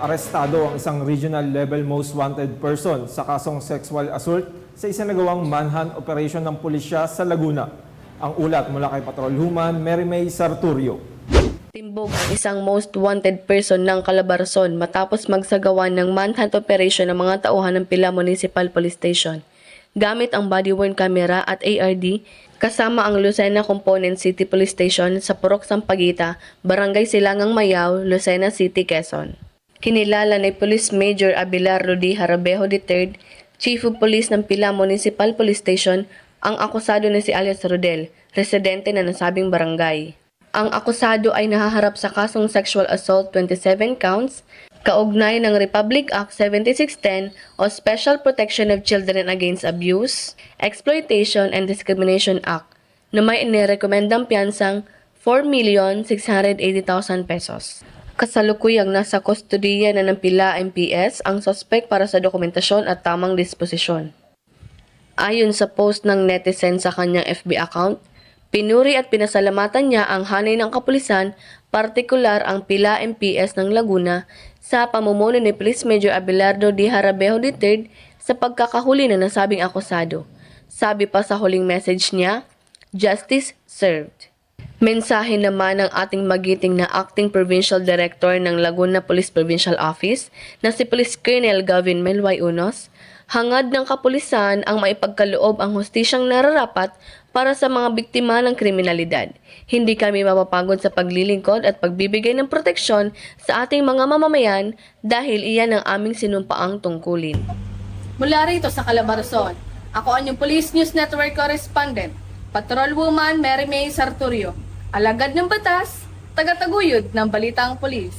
arestado ang isang regional level most wanted person sa kasong sexual assault sa isinagawang manhunt operation ng pulisya sa Laguna. Ang ulat mula kay Patrol Human, Mary May Sarturio. Timbog ang isang most wanted person ng Calabarzon matapos magsagawa ng manhunt operation ng mga tauhan ng Pila Municipal Police Station. Gamit ang body-worn camera at ARD, kasama ang Lucena Component City Police Station sa Purok Sampaguita, Barangay Silangang Mayaw, Lucena City, Quezon. Kinilala ni Police Major Abelardo D. Harabejo III, Chief of Police ng Pila Municipal Police Station, ang akusado na si alias Rodel, residente na nasabing barangay. Ang akusado ay nahaharap sa kasong sexual assault 27 counts, kaugnay ng Republic Act 7610 o Special Protection of Children Against Abuse, Exploitation and Discrimination Act na may inirekomendang piyansang 4,680,000 pesos. Kasalukuyang nasa kustodiya na ng pila MPS ang sospek para sa dokumentasyon at tamang disposisyon. Ayon sa post ng netizen sa kanyang FB account, pinuri at pinasalamatan niya ang hanay ng kapulisan, partikular ang pila MPS ng Laguna, sa pamumuno ni Police Major Abelardo D. Harabejo III sa pagkakahuli na nasabing akusado. Sabi pa sa huling message niya, Justice served. Mensahe naman ng ating magiting na Acting Provincial Director ng Laguna Police Provincial Office na si Police Colonel Gavin Melway Unos, hangad ng kapulisan ang maipagkaloob ang hustisyang nararapat para sa mga biktima ng kriminalidad. Hindi kami mapapagod sa paglilingkod at pagbibigay ng proteksyon sa ating mga mamamayan dahil iyan ang aming sinumpaang tungkulin. Mula rito sa Calabarzon, ako ang inyong Police News Network Correspondent, Patrol Woman Mary May Sarturio, alagad ng batas, tagataguyod ng Balitang Police.